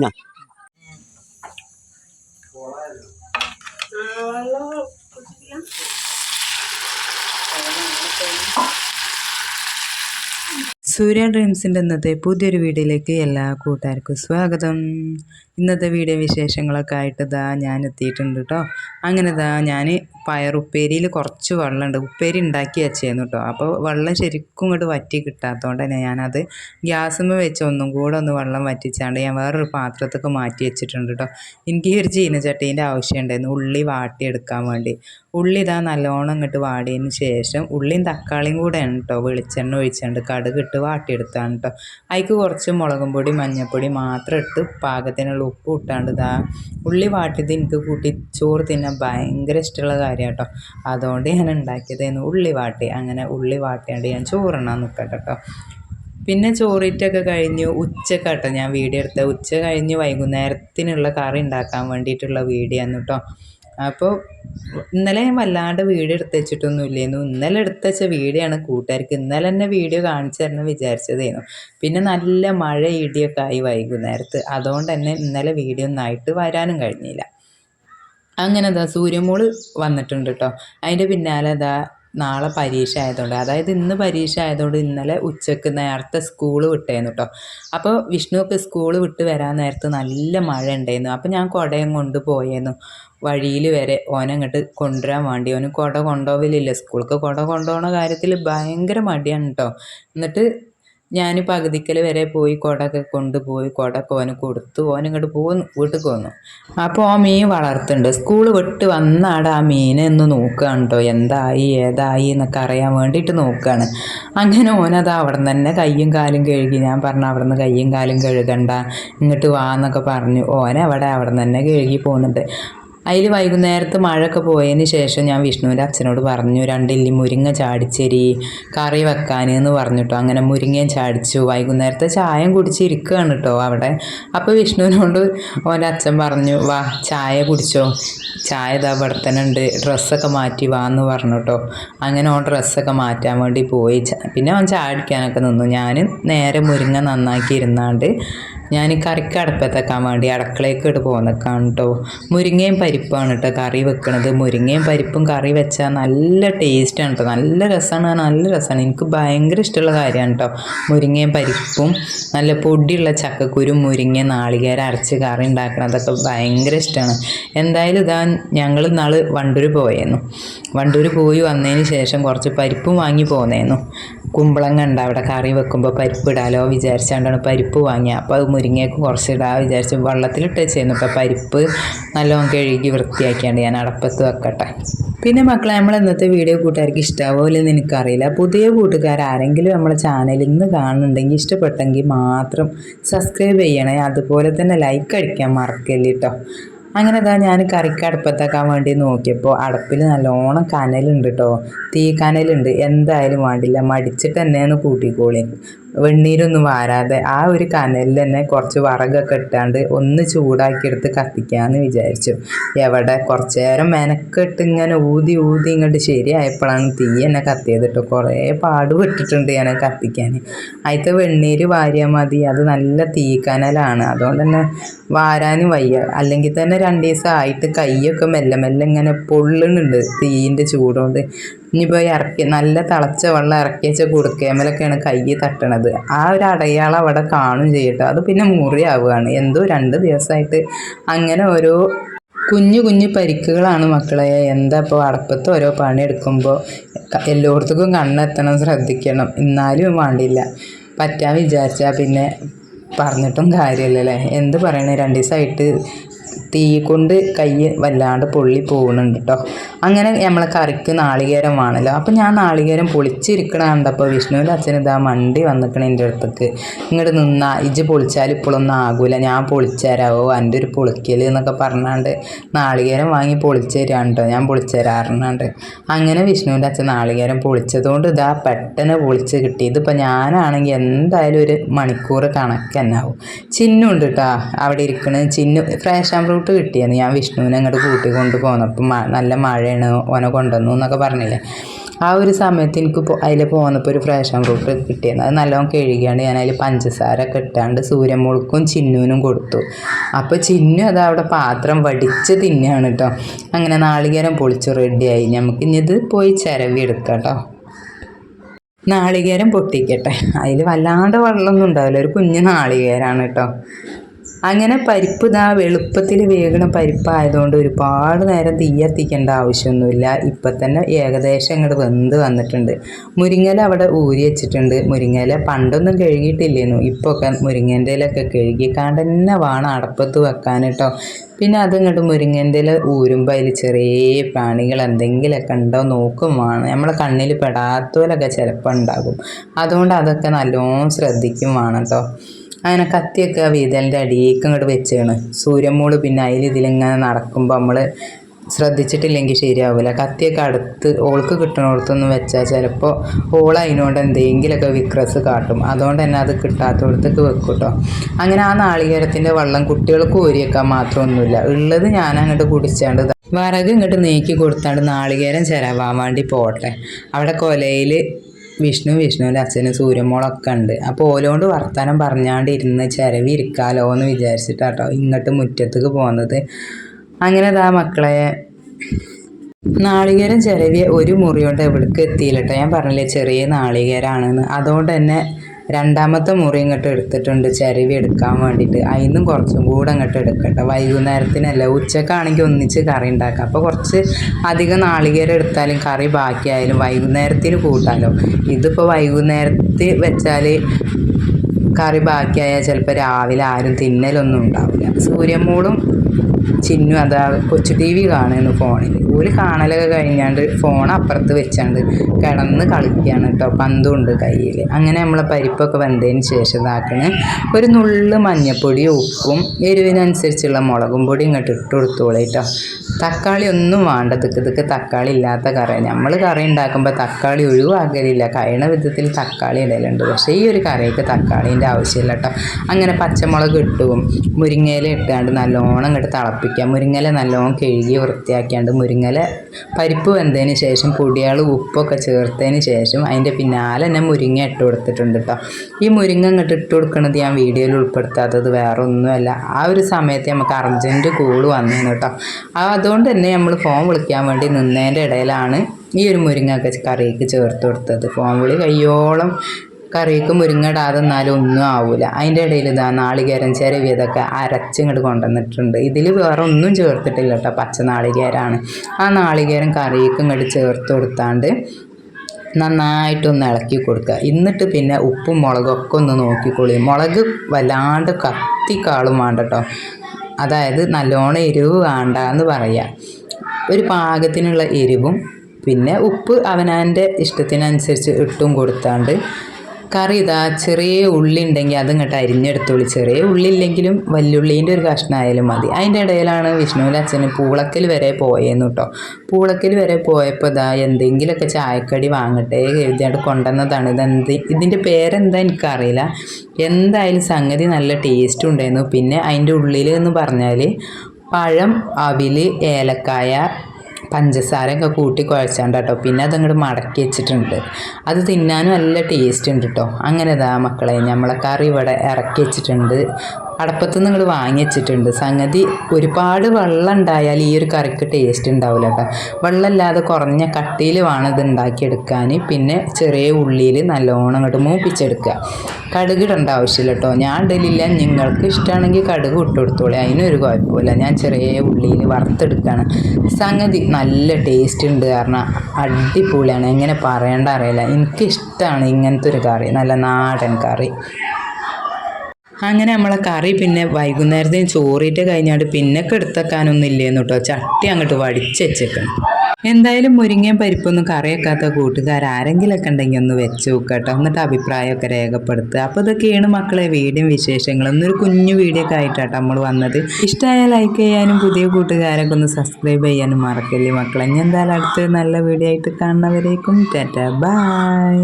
കഴിഞ്ഞാ സൂര്യ ഡ്രീംസിന്റെ ഇന്നത്തെ പുതിയൊരു വീഡിയോയിലേക്ക് എല്ലാ കൂട്ടുകാർക്കും സ്വാഗതം. ഇന്നത്തെ വീഡിയോ വിശേഷങ്ങളൊക്കെ ആയിട്ട് ഇതാ ഞാൻ എത്തിയിട്ടുണ്ട് കേട്ടോ അങ്ങനെ ഇതാ ഞാൻ പയറുപ്പേരിയിൽ കുറച്ച് വെള്ളമുണ്ട്. ഉപ്പേരി ഉണ്ടാക്കി വെച്ചേന്നു കേട്ടോ അപ്പോൾ വെള്ളം ശരിക്കും ഇങ്ങോട്ട് വറ്റി കിട്ടാത്തതുകൊണ്ട് തന്നെ ഞാനത് ഗ്യാസുമ്മ വെച്ച് ഒന്നും കൂടെ ഒന്ന് വെള്ളം വറ്റിച്ചാണ്ട് ഞാൻ വേറൊരു പാത്രത്തൊക്കെ മാറ്റി വെച്ചിട്ടുണ്ട് കേട്ടോ എനിക്ക് ഈ ഒരു ചീനച്ചട്ടീന്റെ ആവശ്യം ഉണ്ടായിരുന്നു ഉള്ളി വാട്ടിയെടുക്കാൻ വേണ്ടി. ഉള്ളി ഇതാ നല്ലോണം ഇങ്ങോട്ട് വാടിയതിന് ശേഷം ഉള്ളിയും തക്കാളിയും കൂടെയാണ് കേട്ടോ വെളിച്ചെണ്ണ ഒഴിച്ചുകൊണ്ട് കടുക് ഇട്ട് വാട്ടിയെടുത്താണ് കേട്ടോ അതിക്ക് കുറച്ച് മുളകും പൊടി മഞ്ഞൾപ്പൊടി മാത്രം ഇട്ട് പാകത്തിനുള്ള ഉപ്പ് ഇട്ടാണ്ട് ഉള്ളി വാട്ടിയത് എനിക്ക് കൂട്ടി ചോറ് തിന്നാൻ ഭയങ്കര ഇഷ്ടമുള്ള കാര്യമാണ് കേട്ടോ. അതുകൊണ്ട് ഞാൻ ഉണ്ടാക്കിയതായിരുന്നു ഉള്ളി വാട്ടി. അങ്ങനെ ഉള്ളി വാട്ടിയാണ്ട് ഞാൻ ചോറുണ്ണാൻ നിൽക്കട്ടെ കേട്ടോ. പിന്നെ ചോറിറ്റൊക്കെ കഴിഞ്ഞു. ഉച്ചക്കാട്ടോ ഞാൻ വീഡിയോ എടുത്ത ഉച്ച കഴിഞ്ഞ് വൈകുന്നേരത്തിനുള്ള കറി ഉണ്ടാക്കാൻ വേണ്ടിയിട്ടുള്ള വീഡിയോ ആണ് കേട്ടോ. അപ്പോൾ ഇന്നലെ ഞാൻ വല്ലാണ്ട് വീഡിയോ എടുത്ത് ഇല്ലായിരുന്നു ഇന്നലെ എടുത്ത് വെച്ച വീഡിയോ ആണ് കൂട്ടുകാർക്ക് ഇന്നലെ തന്നെ വീഡിയോ കാണിച്ചു തരണം വിചാരിച്ചതായിരുന്നു. പിന്നെ നല്ല മഴ ഇടിയൊക്കെ ആയി വൈകുന്നേരത്ത്. അതുകൊണ്ട് തന്നെ ഇന്നലെ വീഡിയോ ഒന്നായിട്ട് വരാനും കഴിഞ്ഞില്ല. അങ്ങനെ എന്താ സൂര്യമോൾ വന്നിട്ടുണ്ട് കേട്ടോ അതിന്റെ പിന്നാലെ അതാ നാളെ പരീക്ഷ ആയതുകൊണ്ട്. അതായത് ഇന്ന് പരീക്ഷ ആയതുകൊണ്ട് ഇന്നലെ ഉച്ചയ്ക്ക് നേരത്തെ സ്കൂൾ വിട്ടായിരുന്നു കേട്ടോ അപ്പോൾ വിഷ്ണുവൊക്കെ സ്കൂൾ വിട്ട് വരാൻ നേരത്ത് നല്ല മഴ ഉണ്ടായിരുന്നു അപ്പോൾ ഞാൻ കുടയും കൊണ്ട് വഴിയിൽ വരെ ഓനെ അങ്ങോട്ട് കൊണ്ടുവരാൻ വേണ്ടി. ഓന് കുട കൊണ്ടുപോകലില്ല സ്കൂൾക്ക് കുട കൊണ്ടുപോകുന്ന കാര്യത്തിൽ ഭയങ്കര മടിയാണ് കേട്ടോ എന്നിട്ട് ഞാൻ പകുതിക്കൽ വരെ പോയി കുടൊക്കെ കൊണ്ടുപോയി കുടയൊക്കെ ഓന് കൊടുത്തു. ഓൻ ഇങ്ങോട്ട് പോന്നു വീട്ടിൽ പോന്നു അപ്പോൾ ആ മീൻ വളർത്തുന്നുണ്ട്. സ്കൂൾ വിട്ട് വന്നാണ് ആ മീനെ ഒന്ന് നോക്കുകയാണ് എന്തായി ഏതായി എന്നൊക്കെ അറിയാൻ വേണ്ടിയിട്ട് നോക്കുകയാണ് അങ്ങനെ ഓനത് അവിടെ തന്നെ കയ്യും കാലും കഴുകി. ഞാൻ പറഞ്ഞു അവിടെ നിന്ന് കയ്യും കാലും കഴുകണ്ട. ഇങ്ങോട്ട് വാ എന്നൊക്കെ പറഞ്ഞു. ഓനെ അവിടെ നിന്ന് തന്നെ കഴുകി പോകുന്നുണ്ട് അതിൽ വൈകുന്നേരത്ത് മഴയൊക്കെ പോയതിന് ശേഷം ഞാൻ വിഷ്ണുവിന്റെ അച്ഛനോട് പറഞ്ഞു രണ്ടില്ലി മുരിങ്ങ ചാടിച്ചേരി കറി വെക്കാൻ എന്ന് പറഞ്ഞിട്ടോ. അങ്ങനെ മുരിങ്ങയും ചാടിച്ചു. വൈകുന്നേരത്തെ ചായം കുടിച്ചിരിക്കുകയാണ് കേട്ടോ അവിടെ. അപ്പോൾ വിഷ്ണുവിനോട് ഓന്റെ അച്ഛൻ പറഞ്ഞു വാ ചായ കുടിച്ചോ. ചായ ഇതാ ഇവിടെ തന്നെ ഉണ്ട്. ഡ്രസ്സൊക്കെ മാറ്റി വാ എന്ന് പറഞ്ഞു കേട്ടോ അങ്ങനെ ഓൻ ഡ്രസ്സൊക്കെ മാറ്റാൻ വേണ്ടി പോയി. പിന്നെ അവൻ ചായ അടിക്കാനൊക്കെ നിന്നു. ഞാൻ നേരെ മുരിങ്ങ നന്നാക്കി ഇരുന്നാണ്ട് ഞാൻ കറിക്ക് അടുപ്പത്തേക്കാൻ വേണ്ടി അടുക്കളയ്ക്ക് ഇട്ട് പോന്നേക്കാണ് കേട്ടോ മുരിങ്ങയും പരിപ്പാണ് കേട്ടോ കറി വെക്കണത്. മുരിങ്ങയും പരിപ്പും കറി വെച്ചാൽ നല്ല ടേസ്റ്റാണ് കേട്ടോ നല്ല രസമാണ് നല്ല രസമാണ് എനിക്ക് ഭയങ്കര ഇഷ്ടമുള്ള കാര്യമാണ് കേട്ടോ മുരിങ്ങയും പരിപ്പും നല്ല പൊടിയുള്ള ചക്കക്കുരും മുരിങ്ങ നാളികേരം അരച്ച് കറി ഉണ്ടാക്കണതൊക്കെ ഭയങ്കര ഇഷ്ടമാണ്. എന്തായാലും ഇതാ ഞങ്ങൾ നാൾ വണ്ടൂർ പോയേന്നു. വണ്ടൂർ പോയി വന്നതിന് ശേഷം കുറച്ച് പരിപ്പും വാങ്ങി പോന്നേന്നു. കുമ്പളങ്ങ ഉണ്ട്. അവിടെ കറി വെക്കുമ്പോൾ പരിപ്പ് ഇടാലോ വിചാരിച്ചാണ്ടാണ് പരിപ്പ് വാങ്ങിയത് അപ്പോൾ അത് മുരിങ്ങയ്ക്ക് കുറച്ച് ഇടാ വിചാരിച്ചു വെള്ളത്തിലിട്ട് വെച്ചിരുന്നു ഇപ്പോൾ പരിപ്പ് നല്ലോണം കഴുകി വൃത്തിയാക്കിയാണ്ട് ഞാൻ അടപ്പത്ത് വെക്കട്ടെ. പിന്നെ മക്കളെ നമ്മൾ ഇന്നത്തെ വീഡിയോ കൂട്ടുകാർക്ക് ഇഷ്ടാവോ ഇല്ലെന്ന് എനിക്കറിയില്ല. പുതിയ കൂട്ടുകാർ ആരെങ്കിലും നമ്മളെ ചാനൽ ഇന്ന് കാണുന്നുണ്ടെങ്കിൽ ഇഷ്ടപ്പെട്ടെങ്കിൽ മാത്രം സബ്സ്ക്രൈബ് ചെയ്യണേ. അതുപോലെ തന്നെ ലൈക്ക് അടിക്കാൻ മറക്കല്ലേ കേട്ടോ അങ്ങനെ ഇതാ ഞാൻ കറിക്ക് അടുപ്പത്താക്കാൻ വേണ്ടി നോക്കിയപ്പോൾ അടുപ്പിൽ നല്ലോണം കനലുണ്ട് കേട്ടോ തീ കനലുണ്ട്. എന്തായാലും വേണ്ടില്ല. മടിച്ചിട്ട് തന്നെയാണ് കൂട്ടിക്കോളി. വെണ്ണീരൊന്നും വാരാതെ ആ ഒരു കനലിൽ തന്നെ കുറച്ച് വറകൊക്കെ ഇട്ടാണ്ട് ഒന്ന് ചൂടാക്കിയെടുത്ത് കത്തിക്കാമെന്ന് വിചാരിച്ചു. എവിടെ? കുറച്ച് നേരം മെനക്കെട്ട് ഇങ്ങനെ ഊതി ഊതി ഇങ്ങോട്ട് ശരിയായപ്പോഴാണ് തീ എന്നെ കത്തിയതിട്ട് കുറേ പാടുപെട്ടിട്ടുണ്ട് ഞാൻ കത്തിക്കാൻ. അതിലത്തെ വെണ്ണീര് വാരിയാൽ മതി. അത് നല്ല തീ കനലാണ്. അതുകൊണ്ട് തന്നെ വാരാനും വയ്യ. അല്ലെങ്കിൽ തന്നെ രണ്ട് ദിവസം ആയിട്ട് കൈയൊക്കെ മെല്ലെ മെല്ലെ ഇങ്ങനെ പൊള്ളുന്നുണ്ട് തീയിന്റെ ചൂടുകൊണ്ട് ഇനിയിപ്പോൾ ഇറക്കി നല്ല തിളച്ച വെള്ളം ഇറക്കി വെച്ച കുടുക്കേമലൊക്കെയാണ് കൈ തട്ടണത്. ആ ഒരു അടയാളം അവിടെ കാണും ചെയ്യട്ടോ. അത് പിന്നെ മുറിയാവുകയാണ്. എന്തോ രണ്ട് ദിവസമായിട്ട് അങ്ങനെ ഓരോ കുഞ്ഞു കുഞ്ഞു പരിക്കുകളാണ് മക്കളെ. എന്താ ഇപ്പോൾ അടപ്പത്ത് ഓരോ പണി എടുക്കുമ്പോൾ എല്ലായിടത്തേക്കും കണ്ണെത്തണം ശ്രദ്ധിക്കണം. എന്നാലും വേണ്ടില്ല. പറ്റാൻ വിചാരിച്ചാൽ പിന്നെ പറഞ്ഞിട്ടും കാര്യമില്ലല്ലേ? എന്ത് പറയണേ? രണ്ട് ദിവസമായിട്ട് തീ കൊണ്ട് കൈ വല്ലാണ്ട് പൊള്ളി പോകുന്നുണ്ട് കേട്ടോ അങ്ങനെ നമ്മളെ കറിക്ക് നാളികേരം വേണമല്ലോ അപ്പം ഞാൻ നാളികേരം പൊളിച്ചിരിക്കണ കണ്ടപ്പോൾ വിഷ്ണുവിന്റെ അച്ഛൻ ഇതാ മണ്ടി വന്നിക്കണ എന്റെ അടുത്തേക്ക്. ഇങ്ങോട്ട് നിന്നാ ഇജ്ജ് പൊളിച്ചാൽ ഇപ്പോഴൊന്നും ആകൂല. ഞാൻ പൊളിച്ചുതരാവോ എന്റെ ഒരു പൊളിക്കൽ എന്നൊക്കെ പറഞ്ഞാണ്ട് നാളികേരം വാങ്ങി പൊളിച്ചു തരാണ് കേട്ടോ ഞാൻ പൊളിച്ചു തരാറുണ്ട് അങ്ങനെ വിഷ്ണുവിന്റെ അച്ഛൻ നാളികേരം പൊളിച്ചതുകൊണ്ട് ഇതാ പെട്ടെന്ന് പൊളിച്ച് കിട്ടി. ഇതിപ്പോൾ ഞാനാണെങ്കിൽ എന്തായാലും ഒരു മണിക്കൂർ കണക്ക് തന്നെ ആവും ചിന്നുണ്ട് കേട്ടോ അവിടെ ഇരിക്കണ. ചിന്നു ഫ്രേഷൻ ഫ്രൂട്ട് കിട്ടിയെന്ന് ഞാൻ വിഷ്ണുവിനെ അങ്ങോട്ട് കൂട്ടി കൊണ്ട് പോന്നപ്പോൾ നല്ല മഴയാണ് ഓനെ കൊണ്ടുവന്നു എന്നൊക്കെ പറഞ്ഞില്ലേ? ആ ഒരു സമയത്ത് എനിക്ക് അതിൽ പോന്നപ്പോൾ ഒരു ഫ്രാഷൻ ഫ്രൂട്ട് കിട്ടിയിരുന്നു അത് നല്ലോണം കഴുകിയാണ്ട് ഞാൻ അതിൽ പഞ്ചസാര കിട്ടാണ്ട് സൂര്യമുളുക്കും ചിന്നുവിനും കൊടുത്തു. അപ്പോൾ ചിന്നു അത് അവിടെ പാത്രം വടിച്ച് തിന്നാണ് കേട്ടോ അങ്ങനെ നാളികേരം പൊളിച്ച് റെഡിയായി നമുക്ക് ഇനി ഇത് പോയി ചിരവി എടുക്കാം കേട്ടോ നാളികേരം പൊട്ടിക്കട്ടെ. അതിൽ വല്ലാണ്ട് വെള്ളമൊന്നും ഉണ്ടാവില്ല. ഒരു കുഞ്ഞു നാളികേരാണ് കേട്ടോ അങ്ങനെ പരിപ്പ് ഇതാ വെളുപ്പത്തിൽ വേഗണ പരിപ്പായതുകൊണ്ട് ഒരുപാട് നേരം തീയത്തിക്കേണ്ട ആവശ്യമൊന്നുമില്ല. ഇപ്പം തന്നെ ഏകദേശം ഇങ്ങോട്ട് വെന്ത് വന്നിട്ടുണ്ട്. മുരിങ്ങല അവിടെ ഊരി വെച്ചിട്ടുണ്ട്. മുരിങ്ങല പണ്ടൊന്നും കഴുകിയിട്ടില്ലേന്നു ഇപ്പോൾ ഒക്കെ മുരിങ്ങേന്റെ ഇലൊക്കെ കഴുകിക്കാണ്ട് തന്നെ വേണം അടപ്പത്ത് വെക്കാൻ കേട്ടോ. പിന്നെ അത് ഇങ്ങോട്ട് മുരിങ്ങന്റെ ഇല ഊരുമ്പോൾ അതിൽ ചെറിയ പ്രാണികൾ എന്തെങ്കിലുമൊക്കെ ഉണ്ടോ നോക്കും വേണം. നമ്മളെ കണ്ണിൽ പെടാത്തോലൊക്കെ ചിലപ്പോൾ ഉണ്ടാകും. അതുകൊണ്ട് അതൊക്കെ നല്ലോണം ശ്രദ്ധിക്കും വേണം കേട്ടോ. അങ്ങനെ കത്തിയൊക്കെ ആ വീതലിന്റെ അടിയേക്ക് അങ്ങോട്ട് വെച്ചാണ് സൂര്യമോൾ പിന്നെ അതിൽ ഇതിലിങ്ങനെ നടക്കുമ്പോൾ നമ്മൾ ശ്രദ്ധിച്ചിട്ടില്ലെങ്കിൽ ശരിയാവില്ല കത്തിയൊക്കെ അടുത്ത് ഓൾക്ക് കിട്ടണോടത്തൊന്നും വെച്ചാൽ ചിലപ്പോൾ ഓൾ അതിനോട് എന്തെങ്കിലുമൊക്കെ വിക്രസ് കാട്ടും. അതുകൊണ്ട് തന്നെ അത് കിട്ടാത്തടത്തേക്ക് വെക്കും കേട്ടോ അങ്ങനെ ആ നാളികേരത്തിന്റെ വെള്ളം കുട്ടികൾക്ക് ഊരിയേക്കാൻ മാത്രമൊന്നുമില്ല. ഉള്ളത് ഞാൻ അങ്ങോട്ട് കുടിച്ചാണ്ട് വിറക് ഇങ്ങോട്ട് നീക്കി കൊടുത്താണ്ട് നാളികേരം ചിലവാൻ വേണ്ടി പോട്ടെ. അവിടെ കൊലയിൽ വിഷ്ണു വിഷ്ണുവിന്റെ അച്ഛനും സൂര്യമോളൊക്കെ ഉണ്ട്. അപ്പോൾ ഓലോണ്ട് വർത്തമാനം പറഞ്ഞാണ്ട് ഇരുന്ന് ചിരവി ഇരിക്കാലോ എന്ന് വിചാരിച്ചിട്ടാട്ടോ ഇങ്ങോട്ട് മുറ്റത്തേക്ക് പോകുന്നത് അങ്ങനെ ദാ മക്കളെ നാളികേരം ചിരവിയ ഒരു മുറി കൊണ്ട് എവിടേക്ക് എത്തിയില്ല കേട്ടോ ഞാൻ പറഞ്ഞില്ലേ ചെറിയ നാളികേരാണെന്ന്. അതുകൊണ്ട് തന്നെ രണ്ടാമത്തെ മുറി ഇങ്ങോട്ട് എടുത്തിട്ടുണ്ട്. ചിരവി എടുക്കാൻ വേണ്ടിയിട്ട് അതിന്നും കുറച്ചും കൂടെ അങ്ങോട്ട് എടുക്കട്ടെ. വൈകുന്നേരത്തിനല്ല. ഉച്ചക്കാണെങ്കിൽ ഒന്നിച്ച് കറി ഉണ്ടാക്കാം. അപ്പോൾ കുറച്ച് അധികം നാളികേരം എടുത്താലും കറി ബാക്കിയായാലും വൈകുന്നേരത്തിന് കൂട്ടാലോ. ഇതിപ്പോൾ വൈകുന്നേരത്തിൽ വെച്ചാൽ കറി ബാക്കിയായാൽ ചിലപ്പോൾ രാവിലെ ആരും തിന്നലൊന്നും ഉണ്ടാവില്ല. സൂര്യമൂളും ചിന്നു അതാ കൊച്ചു ടി വി കാണുന്നു ഫോണിൽ ഒരു കാണലൊക്കെ കഴിഞ്ഞാണ്ട് ഫോൺ അപ്പുറത്ത് വെച്ചാണ്ട് കിടന്ന് കളിക്കുകയാണ് കേട്ടോ പന്തുണ്ട് കയ്യിൽ അങ്ങനെ നമ്മളെ പരിപ്പൊക്കെ വെന്തതിന് ശേഷം ഇതാക്കണ്. ഒരു നുള്ള് മഞ്ഞപ്പൊടിയും ഉപ്പും എരിവിനനുസരിച്ചുള്ള മുളകും പൊടി ഇങ്ങോട്ട് ഇട്ട് കൊടുത്തോളൂ കേട്ടോ. തക്കാളി ഒന്നും വേണ്ട. തിക്ക് തിക്ക് തക്കാളി ഇല്ലാത്ത കറി. നമ്മൾ കറി ഉണ്ടാക്കുമ്പോൾ തക്കാളി ഒഴിവാക്കലില്ല. കഴിയണ വിധത്തിൽ തക്കാളി ഇടലുണ്ട്. പക്ഷേ ഈ ഒരു കറിക്ക് തക്കാളീന്റെ ആവശ്യമില്ല കേട്ടോ. അങ്ങനെ പച്ചമുളക് ഇട്ടും മുരിങ്ങയില ഇട്ടാണ്ട് നല്ലോണം ഇങ്ങോട്ട് തിളപ്പിക്കുക. മുരിങ്ങല നല്ലോണം കഴുകി വൃത്തിയാക്കിയാണ്ട് മുരിങ്ങല പരിപ്പ് വെന്തതിന് ശേഷം പൊടിയാൾ ഉപ്പൊക്കെ ചേർത്തതിന് ശേഷം അതിന്റെ പിന്നാലെ തന്നെ മുരിങ്ങ ഇട്ട് കൊടുത്തിട്ടുണ്ട് കേട്ടോ ഈ മുരിങ്ങ ഇങ്ങോട്ട് ഇട്ട് കൊടുക്കുന്നത് ഞാൻ വീഡിയോയിൽ ഉൾപ്പെടുത്താത്തത് വേറെ ഒന്നുമല്ല ആ ഒരു സമയത്ത് നമുക്ക് അർജന്റ് കോൾ വന്നിരുന്നു കേട്ടോ അതുകൊണ്ട് തന്നെ നമ്മൾ ഫോൺ വിളിക്കാൻ വേണ്ടി നിന്നതിന്റെ ഇടയിലാണ് ഈ ഒരു മുരിങ്ങയൊക്കെ കറിക്ക് ചേർത്ത് കൊടുത്തത്. ഫോൺ വിളി കയ്യോളം കറിക്ക് മുരിങ്ങ ഇടാതെ എന്നാലും ഒന്നും ആവില്ല അതിന്റെ ഇടയിൽ ഇതാ നാളികേരം ചിരവി ഇതൊക്കെ അരച്ചിങ്ങോട്ട് കൊണ്ടുവന്നിട്ടുണ്ട്. ഇതിൽ വേറെ ഒന്നും ചേർത്തിട്ടില്ല കേട്ടോ പച്ച നാളികേരമാണ് ആ നാളികേരം കറിക്ക് ഇങ്ങോട്ട് ചേർത്ത് കൊടുത്താണ്ട് നന്നായിട്ടൊന്ന് ഇളക്കി കൊടുക്കുക. എന്നിട്ട് പിന്നെ ഉപ്പും മുളകൊക്കെ ഒന്ന് നോക്കിക്കൊള്ളി മുളക് വല്ലാണ്ട് കത്തിക്കാളും വേണ്ട കേട്ടോ അതായത് നല്ലോണം എരിവ് വേണ്ട എന്ന് പറയുക ഒരു പാകത്തിനുള്ള എരിവും പിന്നെ ഉപ്പ് അവനവന്റെ ഇഷ്ടത്തിനനുസരിച്ച് ഇട്ടും കൊടുത്താണ്ട് കറി ഇതാ ചെറിയ ഉള്ളി ഉണ്ടെങ്കിൽ അത് ഇങ്ങോട്ട് അരിഞ്ഞെടുത്തോളി. ചെറിയ ഉള്ളി ഇല്ലെങ്കിലും വല്യുള്ളീന്റെ ഒരു കഷ്ണമായാലും മതി. അതിന്റെ ഇടയിലാണ് വിഷ്ണുവിന്റെ അച്ഛന് പൂളക്കൽ വരെ പോയെന്ന് കേട്ടോ പൂളക്കൽ വരെ പോയപ്പോൾ ഇതാ എന്തെങ്കിലുമൊക്കെ ചായക്കടി വാങ്ങട്ടെ കരുതിയാണ്ട് കൊണ്ടുവന്നതാണ്. ഇതെന്ത് ഇതിന്റെ പേരെന്താ എനിക്കറിയില്ല. എന്തായാലും സംഗതി നല്ല ടേസ്റ്റ് ഉണ്ടായിരുന്നു പിന്നെ അതിന്റെ ഉള്ളിൽ എന്ന് പറഞ്ഞാൽ പഴം അവിൽ ഏലക്കായ പഞ്ചസാരയൊക്കെ കൂട്ടി കുഴച്ചാണ്ട് കേട്ടോ പിന്നെ അതങ്ങോട്ട് മടക്കി വെച്ചിട്ടുണ്ട്. അത് തിന്നാനും നല്ല ടേസ്റ്റ് ഉണ്ട് കേട്ടോ അങ്ങനെ ഇതാ മക്കളെ നമ്മളെ കറി ഇവിടെ ഇറക്കി വെച്ചിട്ടുണ്ട്. അടപ്പത്ത് വാങ്ങിച്ചിട്ടുണ്ട്. വാങ്ങി വെച്ചിട്ടുണ്ട് സംഗതി ഒരുപാട് വെള്ളം ഉണ്ടായാൽ ഈ ഒരു കറിക്ക് ടേസ്റ്റ് ഉണ്ടാവില്ല കേട്ടോ. വെള്ളമില്ലാതെ കുറഞ്ഞ കട്ടിയിൽ വേണം ഇത് ഉണ്ടാക്കിയെടുക്കാൻ പിന്നെ ചെറിയ ഉള്ളിയിൽ നല്ലോണം അങ്ങോട്ട് മൂപ്പിച്ചെടുക്കുക. കടുക് ഇടേണ്ട ആവശ്യമില്ല കേട്ടോ. ഞാൻ ഇടലില്ല. നിങ്ങൾക്ക് ഇഷ്ടമാണെങ്കിൽ കടുക് ഇട്ട് അതിനൊരു കുഴപ്പമില്ല. ഞാൻ ചെറിയ ഉള്ളിയിൽ വറുത്തെടുക്കുകയാണ്. സംഗതി നല്ല ടേസ്റ്റ് ഉണ്ട് കാരണം അടിപൊളിയാണ്. എങ്ങനെ പറയേണ്ട അറിയില്ല. എനിക്കിഷ്ടമാണ് ഇങ്ങനത്തെ ഒരു കറി. നല്ല നാടൻ കറി. അങ്ങനെ നമ്മളെ കറി പിന്നെ വൈകുന്നേരത്തിന് ചോറിയിട്ട് കഴിഞ്ഞാണ്ട് പിന്നെ കെടുത്തക്കാനൊന്നും ഇല്ലേന്ന് കേട്ടോ ചട്ടി അങ്ങോട്ട് വടിച്ച് വെച്ചേക്കണം. എന്തായാലും മുരിങ്ങയും പരിപ്പൊന്നും കറിയൊക്കാത്ത കൂട്ടുകാർ ആരെങ്കിലൊക്കെ ഉണ്ടെങ്കിൽ ഒന്ന് വെച്ച് നോക്കട്ടോ. എന്നിട്ട് അഭിപ്രായമൊക്കെ രേഖപ്പെടുത്തുക അപ്പോൾ ഇതൊക്കെയാണ് മക്കളെ വീഡിയോ വിശേഷങ്ങളും. ഒന്നൊരു കുഞ്ഞു വീഡിയോ ഒക്കെ ആയിട്ടാണ് നമ്മൾ വന്നത്. ഇഷ്ടമായ ലൈക്ക് ചെയ്യാനും പുതിയ കൂട്ടുകാരൊക്കെ ഒന്ന് സബ്സ്ക്രൈബ് ചെയ്യാനും മറക്കല്ലേ മക്കളെ. ഞാൻ എന്തായാലും അടുത്തൊരു നല്ല വീഡിയോ ആയിട്ട് കാണുന്നവരേക്കും ടാറ്റ. ബൈ